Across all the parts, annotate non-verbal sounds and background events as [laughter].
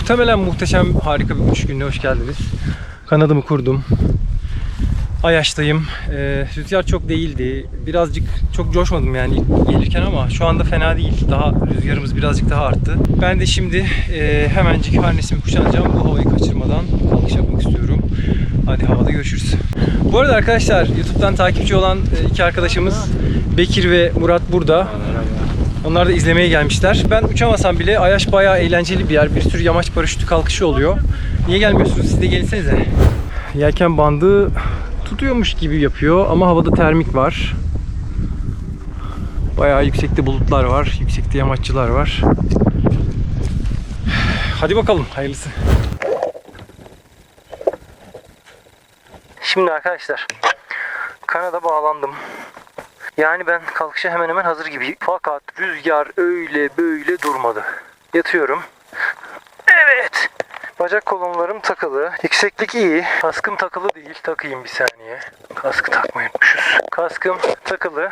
Muhtemelen muhteşem harika bir uçuş gününe hoş geldiniz. Kanadımı kurdum. Ayaş'tayım. Ee, rüzgar çok değildi. Birazcık çok coşmadım yani gelirken ama şu anda fena değil. Daha rüzgarımız birazcık daha arttı. Ben de şimdi e, hemencik harnesimi kuşanacağım. Bu havayı kaçırmadan kalkış yapmak istiyorum. Hadi havada görüşürüz. Bu arada arkadaşlar YouTube'dan takipçi olan e, iki arkadaşımız Bekir ve Murat burada. Onlar da izlemeye gelmişler. Ben uçamasam bile Ayaş bayağı eğlenceli bir yer. Bir sürü yamaç paraşütü kalkışı oluyor. Niye gelmiyorsunuz? Siz de gelsenize. Yelken bandı tutuyormuş gibi yapıyor ama havada termik var. Bayağı yüksekte bulutlar var. Yüksekte yamaççılar var. Hadi bakalım hayırlısı. Şimdi arkadaşlar Kanada bağlandım. Yani ben kalkışa hemen hemen hazır gibi. Fakat rüzgar öyle böyle durmadı. Yatıyorum. Evet. Bacak kolonlarım takılı. Yükseklik iyi. Kaskım takılı değil. Takayım bir saniye. Kaskı takmayı unutmuşuz. Kaskım takılı.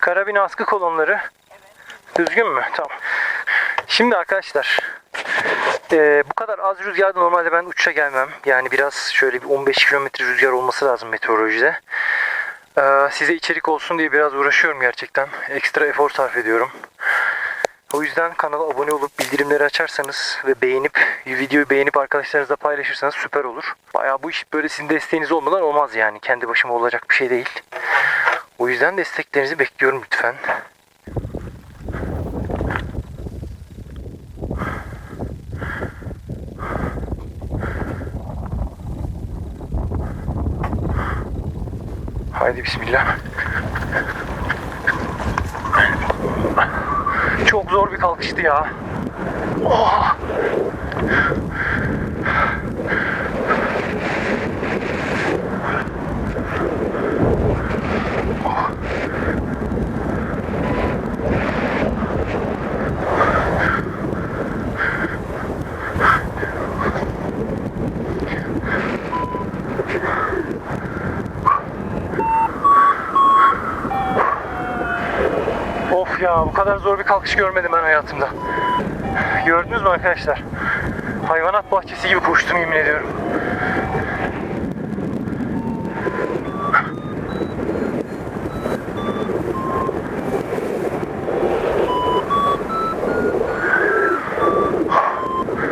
Karabin askı kolonları. Düzgün mü? Tamam. Şimdi arkadaşlar ee, bu kadar az rüzgarda normalde ben uçuşa gelmem. Yani biraz şöyle bir 15 kilometre rüzgar olması lazım meteorolojide. Ee, size içerik olsun diye biraz uğraşıyorum gerçekten. Ekstra efor sarf ediyorum. O yüzden kanala abone olup bildirimleri açarsanız ve beğenip videoyu beğenip arkadaşlarınızla paylaşırsanız süper olur. Bayağı bu iş böyle sizin desteğiniz olmadan olmaz yani. Kendi başıma olacak bir şey değil. O yüzden desteklerinizi bekliyorum lütfen. Haydi bismillah. Çok zor bir kalkıştı ya. Oh. Of ya bu kadar zor bir kalkış görmedim ben hayatımda. Gördünüz mü arkadaşlar? Hayvanat bahçesi gibi koştum yemin ediyorum.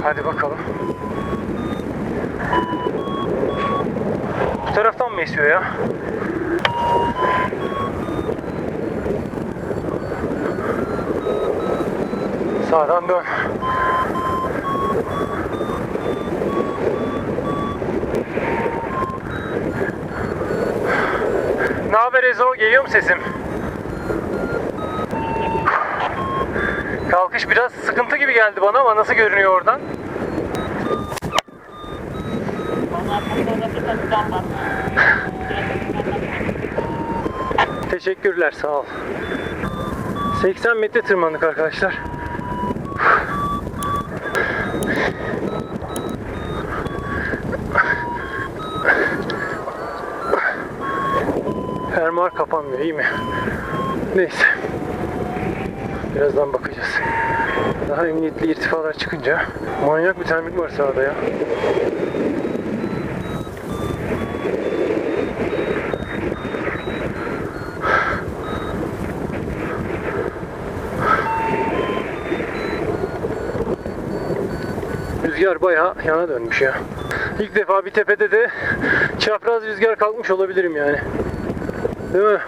Hadi bakalım. Bu taraftan mı esiyor ya? Sağdan dön. Ne haber Ezo? Geliyor mu sesim? Kalkış biraz sıkıntı gibi geldi bana ama nasıl görünüyor oradan? Teşekkürler, sağ ol. 80 metre tırmandık arkadaşlar. Fermuar kapanmıyor iyi mi? Neyse. Birazdan bakacağız. Daha emniyetli irtifalar çıkınca manyak bir termik var sağda ya. Rüzgar bayağı yana dönmüş ya. İlk defa bir tepede de çapraz rüzgar kalkmış olabilirim yani. Değil mi?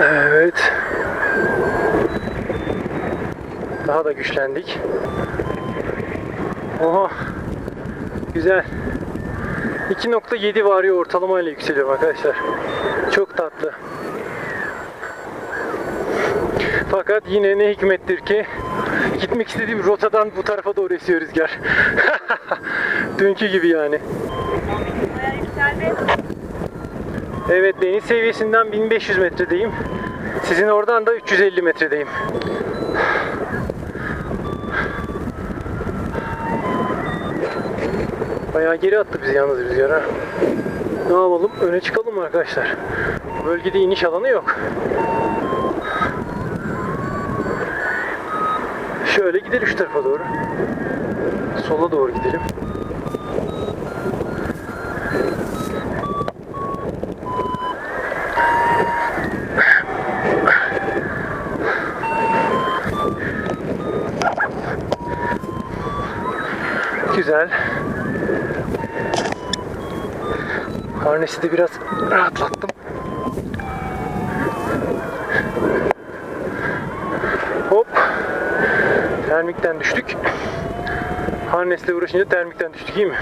Evet. Daha da güçlendik. Oha. Güzel. 2.7 varıyor ortalamayla yükseliyorum arkadaşlar. Çok tatlı. Fakat yine ne hikmettir ki gitmek istediğim rotadan bu tarafa doğru esiyor rüzgar. [laughs] Dünkü gibi yani. Evet deniz seviyesinden 1500 metredeyim. Sizin oradan da 350 metredeyim. Bayağı geri attı bizi yalnız rüzgar ha. Ne yapalım? Öne çıkalım mı arkadaşlar? Bölgede iniş alanı yok. Şöyle gidelim şu tarafa doğru. sola doğru gidelim. Güzel. Harnesi de biraz rahatlattım. Hop. Termikten düştük. Harnesle uğraşınca termikten düştük iyi mi?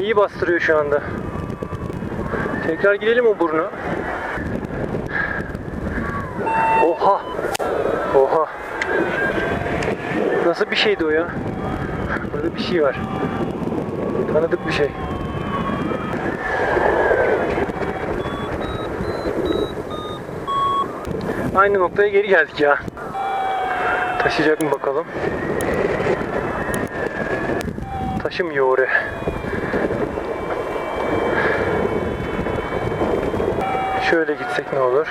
İyi bastırıyor şu anda. Tekrar gidelim o buruna. Oha. Oha. Nasıl bir şeydi o ya? Burada bir şey var. Tanıdık bir şey. Aynı noktaya geri geldik ya. Taşıyacak mı bakalım? Taşımıyor oraya. Şöyle gitsek ne olur?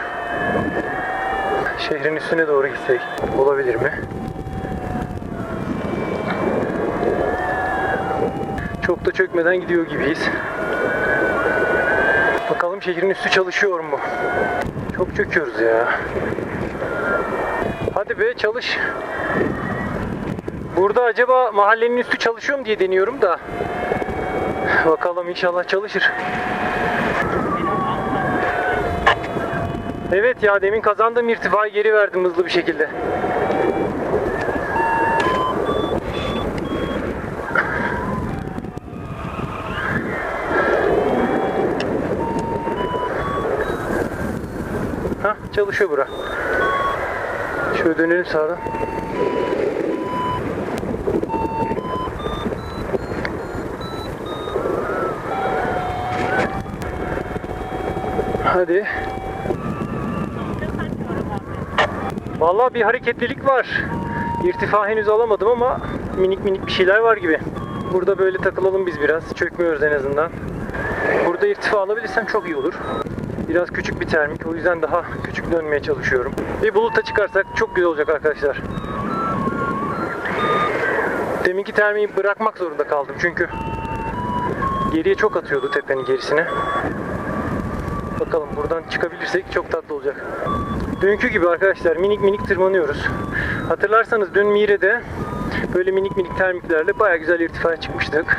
Şehrin üstüne doğru gitsek olabilir mi? Çok da çökmeden gidiyor gibiyiz. Bakalım şehrin üstü çalışıyor mu? Çok çöküyoruz ya. Hadi be çalış. Burada acaba mahallenin üstü çalışıyor mu diye deniyorum da. Bakalım inşallah çalışır. Evet ya demin kazandığım irtifayı geri verdim hızlı bir şekilde. Ha çalışıyor bura. Şöyle dönelim sağdan. Hadi. Vallahi bir hareketlilik var. İrtifa henüz alamadım ama minik minik bir şeyler var gibi. Burada böyle takılalım biz biraz. Çökmüyoruz en azından. Burada irtifa alabilirsem çok iyi olur. Biraz küçük bir termik. O yüzden daha küçük dönmeye çalışıyorum. Bir buluta çıkarsak çok güzel olacak arkadaşlar. Deminki termiği bırakmak zorunda kaldım çünkü geriye çok atıyordu tepenin gerisine. Bakalım buradan çıkabilirsek çok tatlı olacak. Dünkü gibi arkadaşlar minik minik tırmanıyoruz. Hatırlarsanız dün Mire'de böyle minik minik termiklerle baya güzel irtifaya çıkmıştık.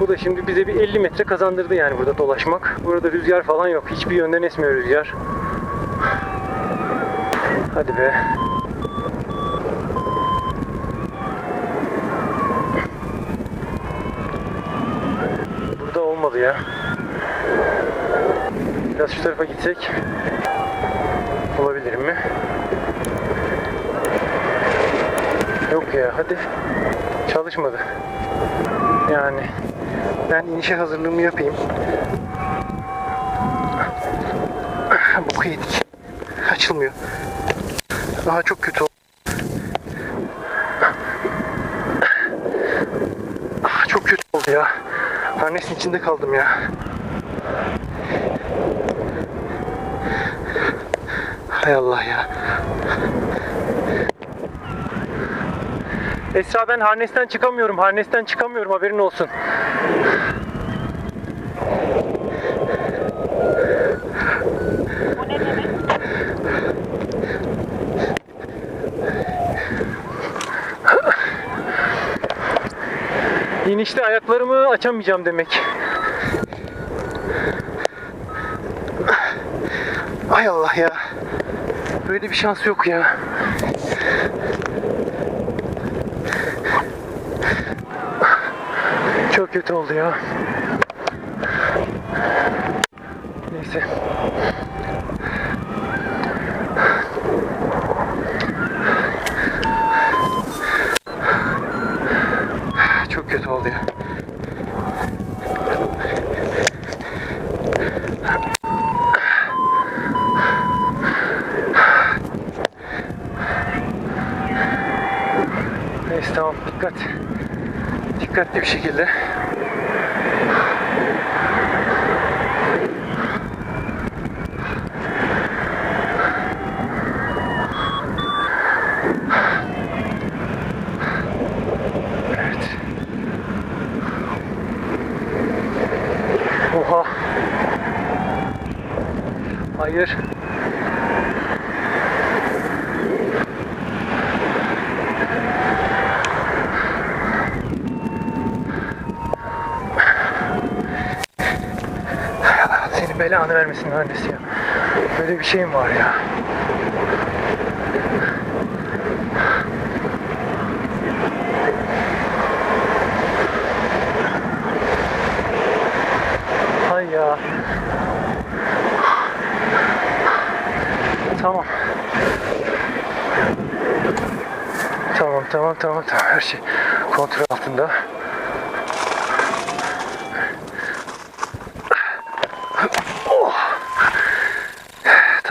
Bu da şimdi bize bir 50 metre kazandırdı yani burada dolaşmak. Burada rüzgar falan yok. Hiçbir yönden esmiyor rüzgar. Hadi be. Burada olmadı ya. Biraz şu tarafa gitsek olabilir mi? Yok ya hadi. Çalışmadı. Yani ben inişe hazırlığımı yapayım. Boku yedik. Açılmıyor. Daha çok kötü oldu. Çok kötü oldu ya. Harnesin içinde kaldım ya. Hay Allah ya. Esra ben harnesten çıkamıyorum. Harnesten çıkamıyorum haberin olsun. İnişte ayaklarımı açamayacağım demek. Ay Allah ya. Böyle bir şans yok ya. Çok kötü oldu ya. Neyse. Çok kötü oldu ya. Neyse tamam dikkat dikkatli bir şekilde Oha. Hayır. Belanı vermesin mühendis ya. Böyle bir şeyim var ya. Hay ya. Tamam. Tamam tamam tamam tamam her şey kontrol altında.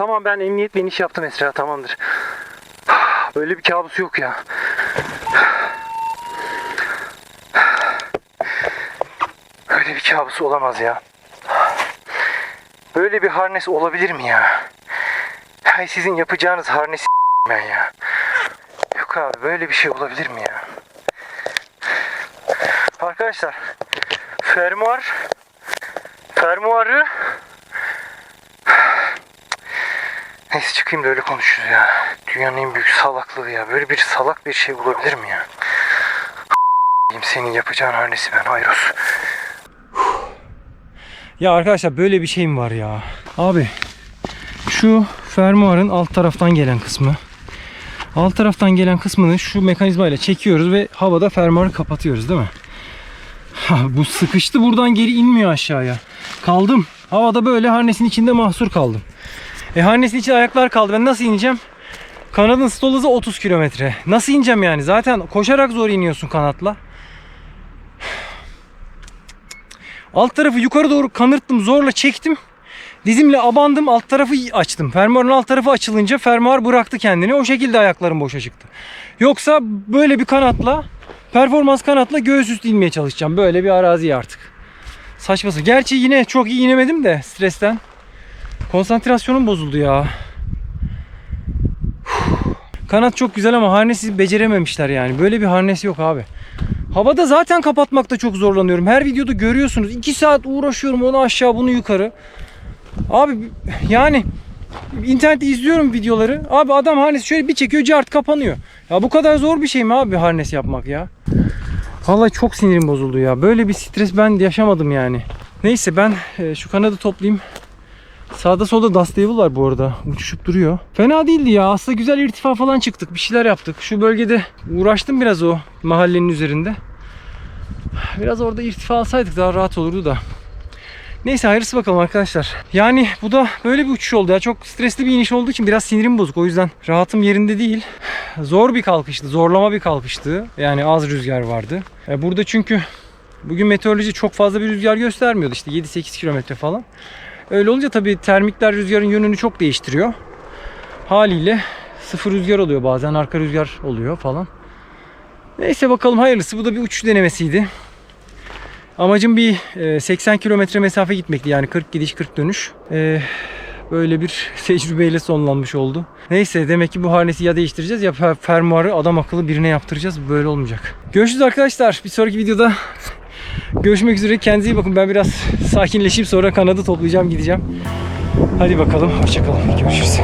Tamam ben emniyet biniş yaptım Esra tamamdır. Böyle bir kabus yok ya. Böyle bir kabus olamaz ya. Böyle bir harnes olabilir mi ya? Hay sizin yapacağınız harnesi [laughs] ben ya. Yok abi böyle bir şey olabilir mi ya? Arkadaşlar fermuar fermuarı Neyse çıkayım da öyle konuşuruz ya. Dünyanın en büyük salaklığı ya. Böyle bir salak bir şey olabilir mi ya? Senin yapacağın harnesi ben Hayros. Ya arkadaşlar böyle bir şey mi var ya? Abi şu fermuarın alt taraftan gelen kısmı. Alt taraftan gelen kısmını şu mekanizmayla çekiyoruz ve havada fermuarı kapatıyoruz değil mi? Ha, bu sıkıştı buradan geri inmiyor aşağıya. Kaldım. Havada böyle harnesin içinde mahsur kaldım. E harnesin içinde ayaklar kaldı. Ben nasıl ineceğim? Kanadın stol hızı 30 kilometre. Nasıl ineceğim yani? Zaten koşarak zor iniyorsun kanatla. Alt tarafı yukarı doğru kanırttım. Zorla çektim. Dizimle abandım. Alt tarafı açtım. Fermuarın alt tarafı açılınca fermuar bıraktı kendini. O şekilde ayaklarım boşa çıktı. Yoksa böyle bir kanatla performans kanatla göğüs üstü inmeye çalışacağım. Böyle bir arazi artık. Saçması. Gerçi yine çok iyi inemedim de stresten. Konsantrasyonum bozuldu ya. Kanat çok güzel ama harnesi becerememişler yani. Böyle bir harnes yok abi. Havada zaten kapatmakta çok zorlanıyorum. Her videoda görüyorsunuz. 2 saat uğraşıyorum onu aşağı bunu yukarı. Abi yani internette izliyorum videoları. Abi adam harnesi şöyle bir çekiyor cart kapanıyor. Ya bu kadar zor bir şey mi abi harnes yapmak ya? Vallahi çok sinirim bozuldu ya. Böyle bir stres ben yaşamadım yani. Neyse ben e, şu kanadı toplayayım. Sağda solda Dust Devil var bu arada. Uçuşup duruyor. Fena değildi ya. Aslında güzel irtifa falan çıktık. Bir şeyler yaptık. Şu bölgede uğraştım biraz o mahallenin üzerinde. Biraz orada irtifa alsaydık daha rahat olurdu da. Neyse hayırlısı bakalım arkadaşlar. Yani bu da böyle bir uçuş oldu ya. Çok stresli bir iniş olduğu için biraz sinirim bozuk. O yüzden rahatım yerinde değil. Zor bir kalkıştı. Zorlama bir kalkıştı. Yani az rüzgar vardı. E, Burada çünkü bugün meteoroloji çok fazla bir rüzgar göstermiyordu. İşte 7-8 kilometre falan. Öyle olunca tabii termikler rüzgarın yönünü çok değiştiriyor. Haliyle sıfır rüzgar oluyor bazen arka rüzgar oluyor falan. Neyse bakalım hayırlısı. Bu da bir uçuş denemesiydi. Amacım bir e, 80 kilometre mesafe gitmekti. Yani 40 gidiş 40 dönüş. E, Böyle bir [laughs] tecrübeyle sonlanmış oldu. Neyse demek ki bu harnesi ya değiştireceğiz ya fer- fermuarı adam akıllı birine yaptıracağız. Böyle olmayacak. Görüşürüz arkadaşlar. Bir sonraki videoda görüşmek üzere. Kendinize iyi bakın. Ben biraz sakinleşeyim sonra kanadı toplayacağım gideceğim. Hadi bakalım. Hoşçakalın. Görüşürüz.